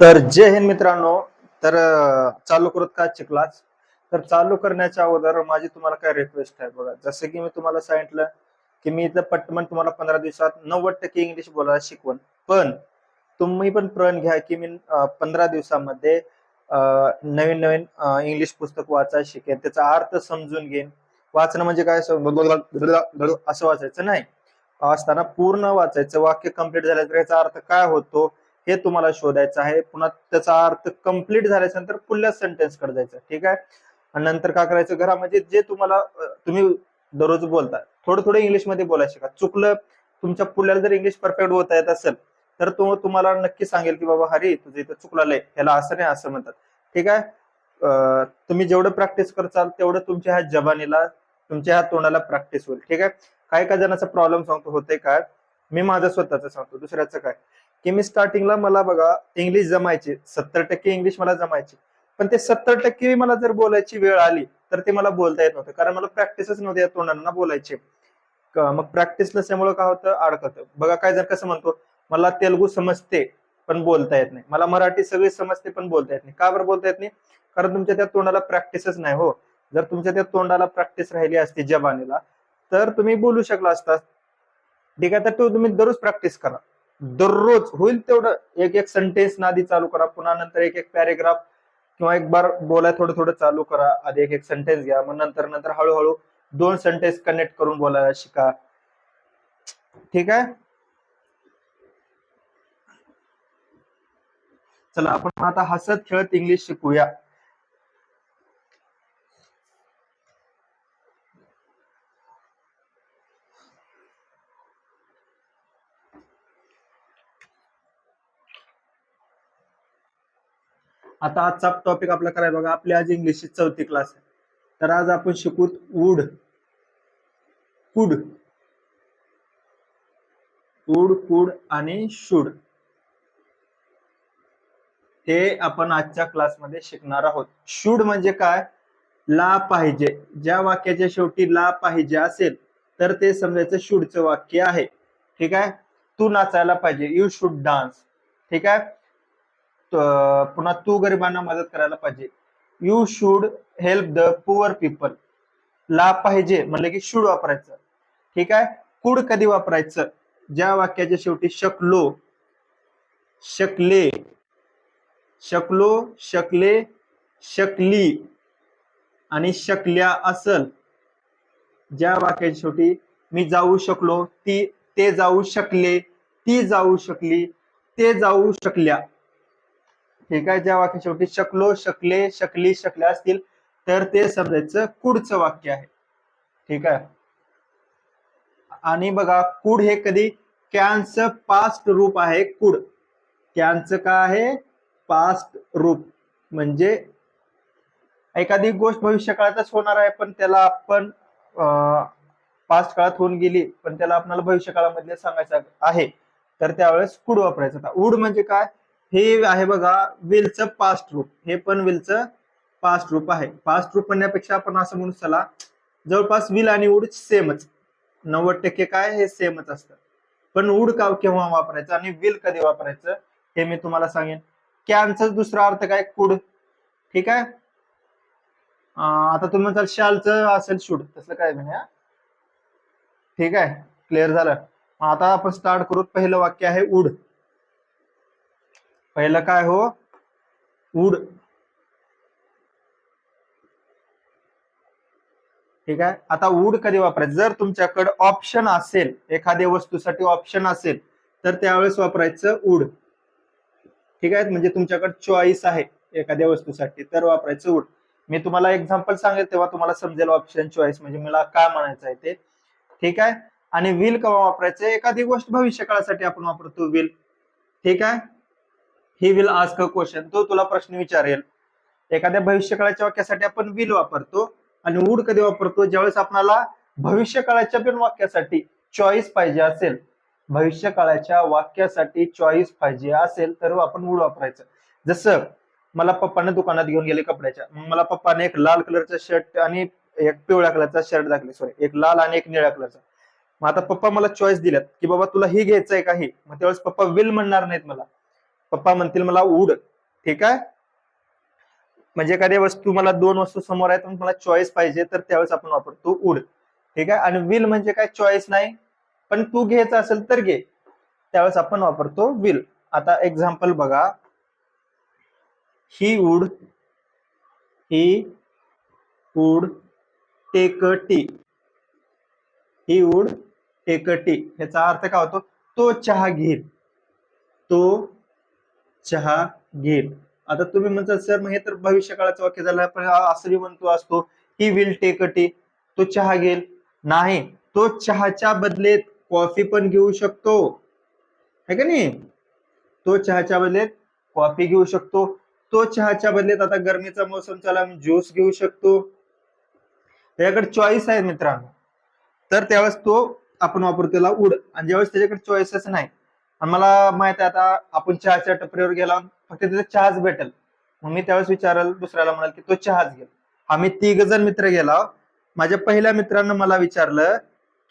तर जय हिंद मित्रांनो. तर चालू करत का चिकलाच तर चालू करण्याच्या अगोदर माझी तुम्हाला काय रिक्वेस्ट आहे बघा. जसं की मी तुम्हाला सांगितलं की मी इथं पटमन तुम्हाला पंधरा दिवसात नव्वद टक्के इंग्लिश बोलायला शिकवण. पण तुम्ही पण प्रण घ्या की मी पंधरा दिवसामध्ये नवीन नवीन इंग्लिश पुस्तक वाचायला शिकेन. त्याचा अर्थ समजून घेईन. वाचणं म्हणजे काय? असं असं वाचायचं नाही. असताना पूर्ण वाचायचं. वाक्य कंप्लीट झालं तर याचा अर्थ काय होतो? हे तुम्हाला शोधायचं आहे. पुन्हा त्याचा अर्थ कंप्लीट झाल्याच्यानंतर पुढल्या सेंटेन्सकडे जायचं ठीक आहे? आणि नंतर काय करायचं? घरामध्ये म्हणजे जे तुम्हाला तुम्ही दररोज बोलता थोडं थोडं इंग्लिशमध्ये बोलायला शिका. चुकलं तुमच्या पुढल्याला जर इंग्लिश परफेक्ट होता येत असेल तर तो तुम्हाला नक्की सांगेल की बाबा हरी तुझं इथं चुकलं ह्याला असं नाही असं म्हणतात. ठीक आहे? अं, तुम्ही जेवढं प्रॅक्टिस करचाल तेवढं तुमच्या ह्या जबानीला तुमच्या ह्या तोंडाला प्रॅक्टिस होईल. ठीक आहे? काय काय जणांचा प्रॉब्लेम सांगतो. होते काय? मी माझं स्वतःच सांगतो. दुसऱ्याचं काय? की मी स्टार्टिंगला मला बघा इंग्लिश जमायची. सत्तर टक्के इंग्लिश मला जमायची. पण ते सत्तर टक्के मला जर बोलायची वेळ आली तर ते मला बोलता येत नव्हतं. कारण मला प्रॅक्टिसच नव्हती या तोंडांना बोलायची. मग प्रॅक्टिस नसल्यामुळे काय होतं? अडकत. बघा काय जर कसं म्हणतो मला तेलगू समजते पण बोलता येत नाही. मला मराठी सगळी समजते पण बोलता येत नाही. का बरं बोलता येत नाही? कारण तुमच्या त्या तोंडाला प्रॅक्टिसच नाही हो. जर तुमच्या त्या तोंडाला प्रॅक्टिस राहिली असती जबानीला तर तुम्ही बोलू शकला असता. ठीक आहे तर तो तुम्ही दररोज प्रॅक्टिस करा. दररोज होईल तेवढं. एक एक सेंटेन्स आधी चालू करा. पुन्हा नंतर एक एक पॅरेग्राफ किंवा एक बार बोलाय थोडं थोडं चालू करा. आधी एक एक सेंटेन्स घ्या. मग नंतर नंतर हळूहळू दोन सेंटेन्स कनेक्ट करून बोलायला शिका. ठीक आहे? चला आपण आता हसत खेळत इंग्लिश शिकूया. आता आजचा टॉपिक आपला करायला बघा. आपली आज इंग्लिशची चौथी क्लास आहे. तर आज आपण शिकू वूड कुड वूड कुड आणि शुड हे आपण आजच्या क्लासमध्ये शिकणार आहोत. शुड म्हणजे काय? ला पाहिजे. ज्या वाक्याच्या शेवटी ला पाहिजे असेल तर ते समजायचं शुडचं वाक्य आहे. ठीक आहे? तू नाचायला पाहिजे. यू शुड डान्स ठीक आहे? पुन्हा तू गरिबांना मदत करायला पाहिजे. You should help the poor people ला पाहिजे म्हणलं की शुड वापरायचं. ठीक आहे? कुड कधी वापरायचं? ज्या वाक्याच्या शेवटी शकलो शकले शकलो शकले शकली आणि शकल्या असल ज्या वाक्याच्या शेवटी मी जाऊ शकलो ती ते जाऊ शकले ती जाऊ शकली ते जाऊ शकल्या. ठीक आहे ज्या वाक्य शेवटी शकलो शकले शकली शकल्या असतील तर ते समजायचं कुडचं वाक्य आहे. ठीक आहे? आणि बघा कुड हे कधी? कॅनचं पास्ट रूप आहे कुड कॅनचं काय आहे? पास्ट रूप. म्हणजे एखादी गोष्ट भविष्य काळातच होणार आहे पण त्याला आपण पास्ट काळात होऊन गेली पण त्याला आपल्याला भविष्य काळामधले सांगायचं आहे तर त्यावेळेस कुड वापरायचं. आता उड म्हणजे काय? हे आहे बघा विलचं पास्ट रूप हे पण विलचं पास्ट रूप आहे. पास्ट रूप म्हणण्यापेक्षा आपण असं म्हणू चला जवळपास विल आणि उड सेमच नव्वद टक्के काय हे सेमच असतं. पण उड का केव्हा वापरायचं आणि विल कधी वापरायचं हे मी तुम्हाला सांगेन. कॅनचा दुसरा अर्थ काय? कुड ठीक आहे? आता तुम्ही म्हणताल शालचं असेल शूड तसं काय म्हणे ठीक आहे? क्लिअर झालं. आता आपण स्टार्ट करू. पहिलं वाक्य आहे उड पहिलं काय हो? उड. ठीक आहे? आता उड कधी वापरायचं? जर तुमच्याकडे ऑप्शन असेल एखाद्या वस्तूसाठी ऑप्शन असेल तर त्यावेळेस वापरायचं उड. ठीक आहे? म्हणजे तुमच्याकडे चॉईस आहे एखाद्या वस्तूसाठी तर वापरायचं उड. मी तुम्हाला एक्झाम्पल सांगेल तेव्हा तुम्हाला समजेल ऑप्शन चॉईस म्हणजे मला काय म्हणायचं आहे ते. ठीक आहे? आणि विल केव्हा वापरायचं? एखादी गोष्ट भविष्यकाळासाठी आपण वापरतो विल ठीक आहे? He will ask a question तो तुला प्रश्न विचारेल. एखाद्या भविष्य काळाच्या वाक्यासाठी आपण विल वापरतो आणि वूड कधी वापरतो? ज्यावेळेस आपल्याला भविष्य काळाच्या पण वाक्यासाठी चॉईस पाहिजे असेल. भविष्य काळाच्या वाक्यासाठी चॉईस पाहिजे असेल तर आपण वूड वापरायचं. जसं मला पप्पाने दुकानात घेऊन गेले कपड्याच्या. मग मला पप्पाने एक लाल कलरचा शर्ट आणि एक पिवळ्या कलरचा शर्ट दाखले सॉरी एक लाल आणि एक निळ्या कलरचा. मग आता पप्पा मला चॉईस दिल्यात की बाबा तुला ही घ्यायचंय का ही? मग त्यावेळेस पप्पा विल म्हणणार नाहीत मला. पप्पा म्हणतील मला उड. ठीक आहे? म्हणजे एखाद्या वस्तू मला दोन वस्तू समोर आहेत मला चॉईस पाहिजे तर त्यावेळेस आपण वापरतो उड. ठीक आहे? आणि विल म्हणजे काय? चॉईस नाही. पण तू घ्यायचं असेल तर घे. त्यावेळेस आपण वापरतो विल आता एक्झाम्पल बघा. He would he would take tea he would take tea ह्याचा अर्थ काय होतो? तो चहा घेईल. तो चहा घेईल. आता तुम्ही म्हणता सर मग हे तर भविष्यकाळाचं वाक्य झालं पण असं बी म्हणतो असतो he will take a tea तो चहा घेईल. नाही तो चहाच्या बदलेत कॉफी पण घेऊ शकतो. है का नाही? तो चहाच्या बदलेत कॉफी घेऊ शकतो. तो चहाच्या बदलेत आता गरमीचा मोसम चाला ज्यूस घेऊ शकतो. त्याच्याकडे चॉईस आहे मित्रांनो. तर त्यावेळेस तो आपण वापरतो त्याला उड आणि ज्यावेळेस त्याच्याकडे चॉईसच नाही आणि मला माहीत आहे आता आपण चहाच्या टपरीवर गेला फक्त तिथे चहाच भेटेल. मग मी त्यावेळेस विचारल दुसऱ्याला म्हणाल की तो चहाच घेईल आम्ही तिघ जण मित्र गेला. माझ्या पहिल्या मित्रानं मला विचारलं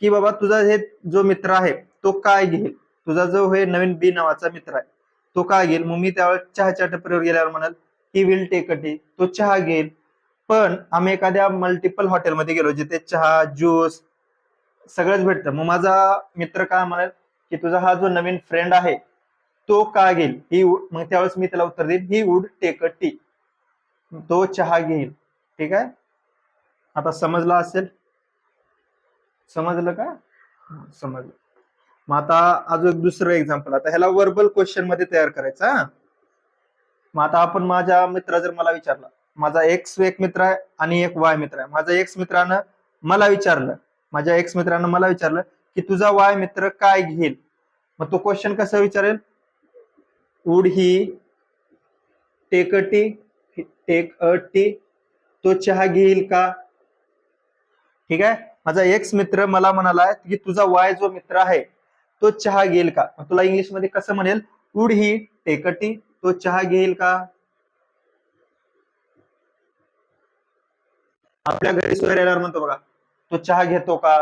की बाबा तुझा हे जो मित्र आहे तो काय घेईल? तुझा जो हे नवीन बी नावाचा मित्र आहे तो काय घेईल? मग मी त्यावेळेस चहाच्या टपरीवर गेल्यावर म्हणाल he will take a tea तो चहा घेईल. पण आम्ही एखाद्या मल्टिपल हॉटेलमध्ये गेलो जिथे चहा ज्यूस सगळंच भेटतं. मग माझा मित्र काय म्हणाल की तुझा हा जो नवीन फ्रेंड आहे तो का घेईल? ही मग त्यावेळेस मी त्याला उत्तर देईन he would take a tea तो चहा घेईल. ठीक आहे? आता समजला असेल? समजलं का? समजलं. मग आता अजून एक दुसरं एक्झाम्पल आता ह्याला वर्बल क्वेश्चनमध्ये तयार करायचा मग आता आपण माझ्या मित्र जर मला विचारला माझा एक्स एक मित्र आहे आणि एक वाय मित्र आहे. माझा एक्स मित्रानं मला विचारलं माझ्या एक्स मित्रानं मला विचारलं की तुझा वाय मित्र काय घेईल? मग तो क्वेश्चन कसा विचारेल? Would he take a tea take a tea. तो चहा घेईल का? ठीक आहे? माझा एक्स मित्र मला म्हणाला की तुझा वाय जो मित्र आहे तो चहा घेईल का? मग तुला इंग्लिशमध्ये कसं म्हणेल? Would he take a tea तो चहा घेईल का? आपल्या घरी सोयऱ्या म्हणतो बघा. तो चहा घेतो का?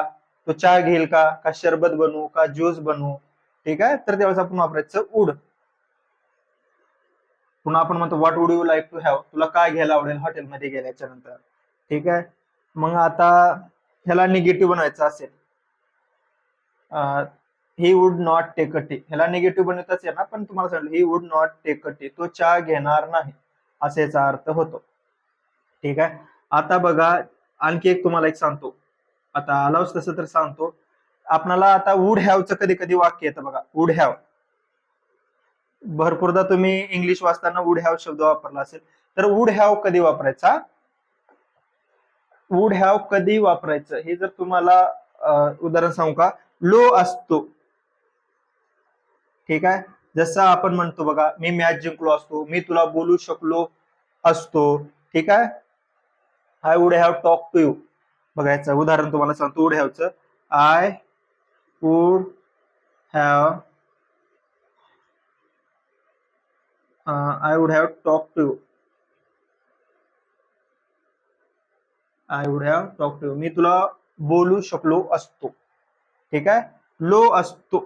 तो चहा घेईल का? का शरबत बनवू? का ज्यूस बनवू? ठीक आहे? तर त्यावेळेस आपण वापरायचं उड. पुन्हा आपण म्हणतो what would you like to have तुला काय घ्यायला आवडेल हॉटेलमध्ये गेल्याच्यानंतर? ठीक आहे? मग आता ह्याला निगेटिव्ह बनवायचं असेल. He would not take a tea ह्याला निगेटिव्ह बनवताच ना पण तुम्हाला सांगितलं he would not take a tea तो चहा घेणार नाही असा याचा अर्थ होतो. ठीक आहे? आता बघा आणखी एक तुम्हाला एक सांगतो. आता अलाउस तसं तर सांगतो. आपणाला आता वुड हॅवचं कधी कधी वाक्य येतं बघा. वुड हॅव भरपूरदा तुम्ही इंग्लिश वाचताना वुड हॅव शब्द वापरला असेल. तर वुड हॅव कधी वापरायचा? वुड हॅव कधी वापरायचं? हे जर तुम्हाला उदाहरण सांगू का? लो असतो. ठीक आहे? जसं आपण म्हणतो बघा मी मॅच जिंकलो असतो. मी तुला बोलू शकलो असतो. ठीक आहे? I would have talk to you बघायचं. उदाहरण तुम्हाला सांगतो. Would हॅवचं I would have I would have talk to you I would have talk to you मी तुला बोलू शकलो असतो. ठीक आहे? लो असतो.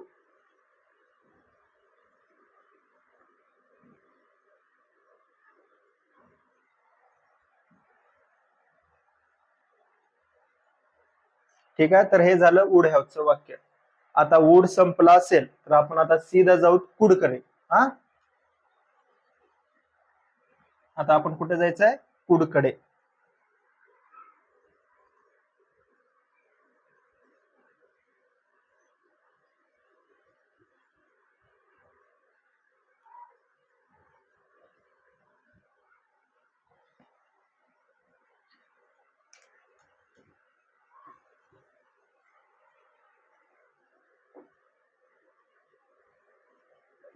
ठीक आहे? तर हे झालं वूड हॅवचं वाक्य. आता वूड संपला असेल तर आपण आता सीधा जाऊ कुडकडे हा? आता आपण कुठे जायचंय? कुडकडे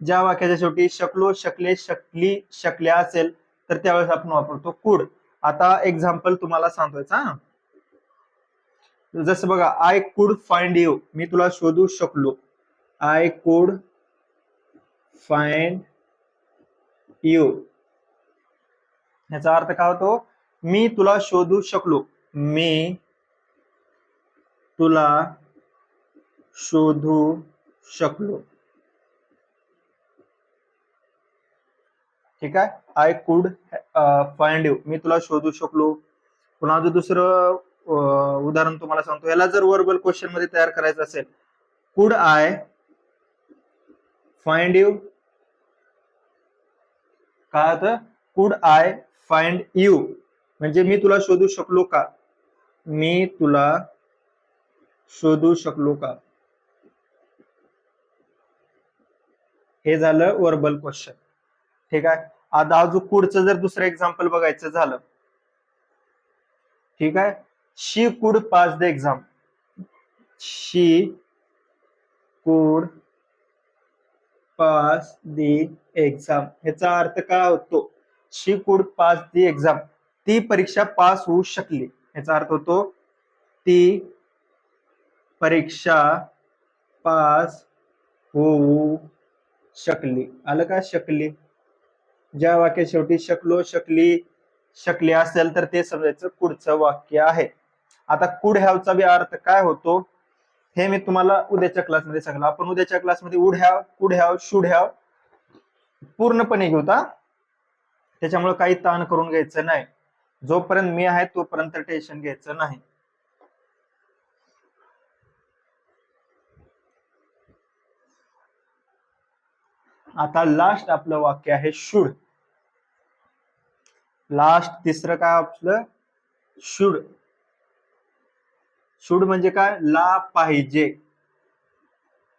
ज्या वाक्याच्या शेवटी शकलो शकले शकली शकल्या असेल तर त्यावेळेस आपण वापरतो कुड. आता एक्झाम्पल तुम्हाला सांगतोय जसं बघा आय कुड फाइंड यू मी तुला शोधू शकलो. आय कुड फाइंड यू ह्याचा अर्थ काय होतो? मी तुला शोधू शकलो. मी तुला शोधू शकलो. ठीक आहे? आय कुड फाइंड यू मी तुला शोधू शकलो. पुन्हा जो दुसरं uh, उदाहरण तुम्हाला सांगतो. याला जर वर्बल क्वेश्चनमध्ये तयार करायचं असेल कुड आय फाइंड यू काय तर कुड आय फाइंड यू म्हणजे मी तुला शोधू शकलो का? मी तुला शोधू शकलो का? हे झालं वर्बल क्वेश्चन ठीक आहे? आता अजून पुढचं जर दुसरं एक्झाम्पल बघायचं झालं. ठीक आहे? शी could pass the exam she could pass the exam ह्याचा अर्थ काय होतो? शी कुड पास दी एक्झाम ती परीक्षा पास होऊ शकली. ह्याचा अर्थ होतो ती परीक्षा पास होऊ शकली. आलं का शकली? ज्या वाक्या शेवटी शकलो शकली शकली असेल तर ते समजायचं कुडचं वाक्य आहे. आता कुड हॅवचा बी अर्थ काय होतो? हे मी तुम्हाला उद्याच्या क्लासमध्ये सांगलं आपण उद्याच्या क्लासमध्ये उड हॅव कुड हॅव शुड हॅव पूर्णपणे घेऊ त्याच्यामुळे काही ताण करून घ्यायचं नाही. जोपर्यंत मी आहे तोपर्यंत टेन्शन घ्यायचं नाही. आता लास्ट आपलं वाक्य आहे शुड लास्ट तिसरं काय आपलं? शुड. शुड म्हणजे काय? ला पाहिजे.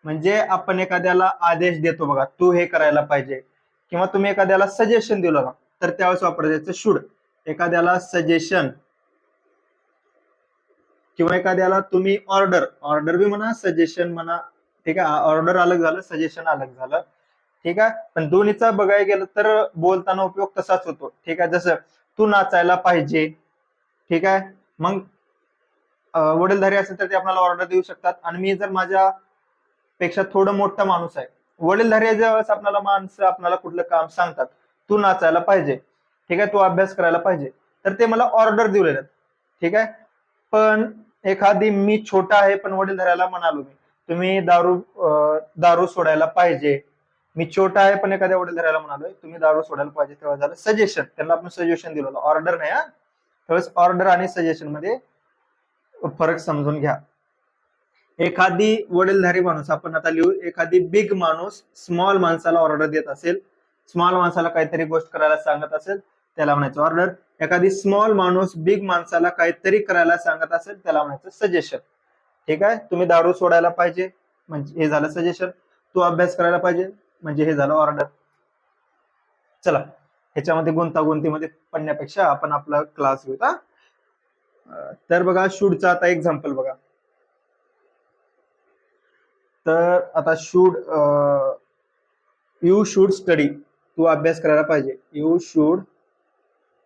म्हणजे आपण एखाद्याला आदेश देतो बघा तू हे करायला पाहिजे. किंवा तुम्ही एखाद्याला सजेशन दिलं ना तर त्यावेळेस वापरायचं शुड. एखाद्याला सजेशन किंवा एखाद्याला तुम्ही ऑर्डर ऑर्डर बी म्हणा सजेशन म्हणा ठीक आहे? ऑर्डर अलग झालं सजेशन अलग झालं. ठीक आहे? पण दोन्हीचा बघायला गेलं तर बोलताना उपयोग तसाच होतो. ठीक आहे? जसं तू नाचायला पाहिजे. ठीक आहे? मग वडीलधारी असेल तर ते आपल्याला ऑर्डर देऊ शकतात. आणि मी जर माझ्या पेक्षा थोडं मोठा माणूस आहे. वडीलधारी ज्यावेळेस आपल्याला माणसं आपल्याला कुठलं काम सांगतात तू नाचायला पाहिजे. ठीक आहे? तू अभ्यास करायला पाहिजे. तर ते मला ऑर्डर देऊ देतात ठीक आहे? पण एखादी मी छोटा आहे पण वडीलधाऱ्याला म्हणालो मी तुम्ही दारू दारू सोडायला पाहिजे. मी छोटा आहे पण एखाद्या वडीलधाऱ्याला म्हणालोय तुम्ही दारू सोडायला पाहिजे तेव्हा झालं सजेशन त्यांना आपण सजेशन दिलं. ऑर्डर नाही हा. त्यावेळेस ऑर्डर आणि सजेशनमध्ये फरक समजून घ्या. एखादी वडीलधारी माणूस आपण आता लिहू एखादी बिग माणूस स्मॉल माणसाला ऑर्डर देत असेल स्मॉल माणसाला काहीतरी गोष्ट करायला सांगत असेल त्याला म्हणायचं ऑर्डर एखादी स्मॉल माणूस बिग माणसाला काहीतरी करायला सांगत असेल त्याला म्हणायचं सजेशन ठीक आहे? तुम्ही दारू सोडायला पाहिजे म्हणजे हे झालं सजेशन तू अभ्यास करायला पाहिजे. म्हणजे हे झालं ऑर्डर चला ह्याच्यामध्ये गुंतागुंतीमध्ये पडण्यापेक्षा आपण आपला क्लास घेऊ हा? तर बघा शूडचा आता एक्झाम्पल बघा. तर आता शूड यू शूड स्टडी तू अभ्यास करायला पाहिजे. यू शूड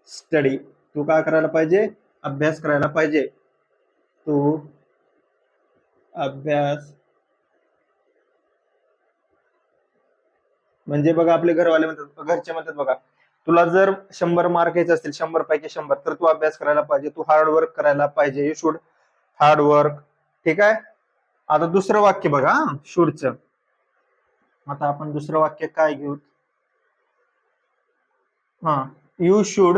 स्टडी तू काय करायला पाहिजे? अभ्यास करायला पाहिजे. तू अभ्यास म्हणजे बघा आपले घरवाले म्हणतात घरचे म्हणतात बघा तुला जर शंभर मार्क घ्यायचे असतील शंभर पैकी शंभर तर तू अभ्यास करायला पाहिजे तू हार्ड वर्क करायला पाहिजे. यू शूड हार्ड वर्क ठीक आहे? आता दुसरं वाक्य बघा शूडचं आता आपण दुसरं वाक्य काय घेऊ? हा you should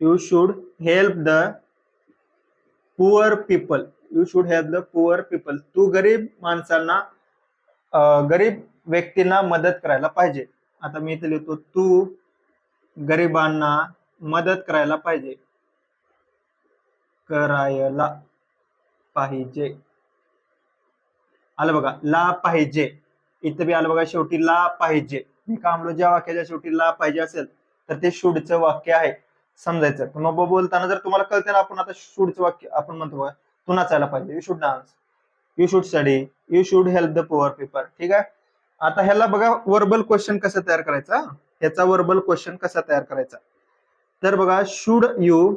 you should help the poor people you should help the poor people तू गरीब माणसांना गरीब व्यक्तींना मदत करायला पाहिजे. आता मी इथे लिहितो तू गरिबांना मदत करायला पाहिजे. करायला पाहिजे. आलं बघा ला पाहिजे. इथं बी आलं बघा शेवटी ला पाहिजे. मी का ज्या वाक्याच्या शेवटी ला पाहिजे असेल तर ते शूडचं वाक्य आहे. समजायचं. पण मग बोलताना जर तुम्हाला कळते ना आपण आता शूडचं वाक्य आपण म्हणतो बघा तू नाचायला पाहिजे. You should dance you should study you should help the poor people ठीक आहे? आता ह्याला बघा वर्बल क्वेश्चन कसा तयार करायचा? ह्याचा वर्बल क्वेश्चन कसा तयार करायचा? तर बघा should you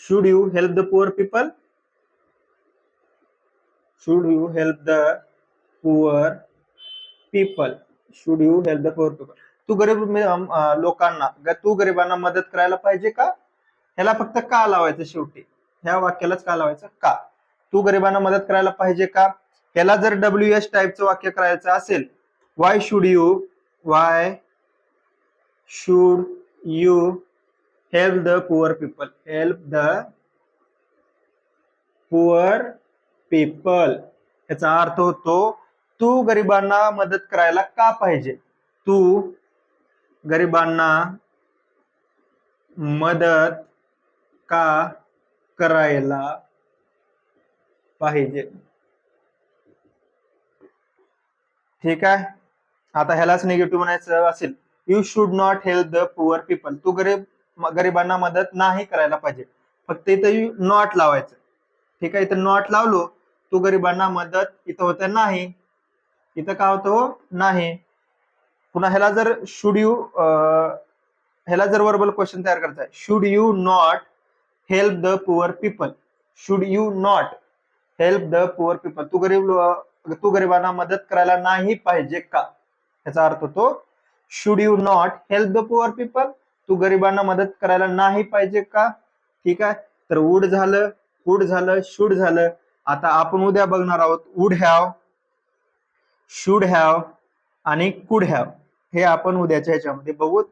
should you help the poor people should you help the poor people should you help the poor people तू गरीब लोकांना तू गरिबांना मदत करायला पाहिजे का? ह्याला फक्त का लावायचं शेवटी? ह्या वाक्यालाच का लावायचं? का? तू गरिबांना मदत करायला पाहिजे का? याला जर डब्ल्यू एस टाईपचं वाक्य करायचं असेल why should you why should you help the poor people help the poor people याचा अर्थ होतो तू गरिबांना मदत करायला का पाहिजे? तू गरिबांना मदत का करायला पाहिजे. ठीक आहे? आता ह्यालाच निगेटिव्ह म्हणायचं असेल. You should not help the poor people तू गरीब गरिबांना मदत नाही करायला पाहिजे. फक्त इथं नॉट लावायचं. ठीक आहे? इथं नॉट लावलो तू गरिबांना मदत इथं होतं नाही. इथं काय होतं हो? नाही. पुन्हा ह्याला जर शुड यू ह्याला जर वर्बल क्वेश्चन तयार करायचा आहे. Should you not help the poor people should you not help the poor people तू गरीब तू गरिबांना मदत करायला नाही पाहिजे का? याचा अर्थ होतो should you not help the poor people तू गरिबांना मदत करायला नाही पाहिजे का? ठीक आहे? तर वूड झालं कुड झालं शुड झालं. आता आपण उद्या बघणार आहोत वूड हॅव शुड हॅव आणि कुड हॅव हे आपण उद्याच्या ह्याच्यामध्ये बघू.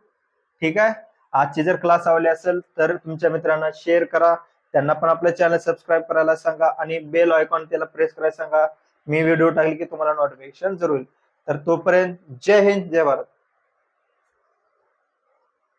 ठीक आहे? आजची जर क्लास आवडली असेल तर तुमच्या मित्रांना शेअर करा. त्यांना पण आपलं चॅनल सबस्क्राईब करायला सांगा आणि बेल आयकॉन त्याला प्रेस करायला सांगा. मी व्हिडिओ टाकले की तुम्हाला नोटिफिकेशन जरूर येईल. तर तोपर्यंत जय हिंद जय भारत.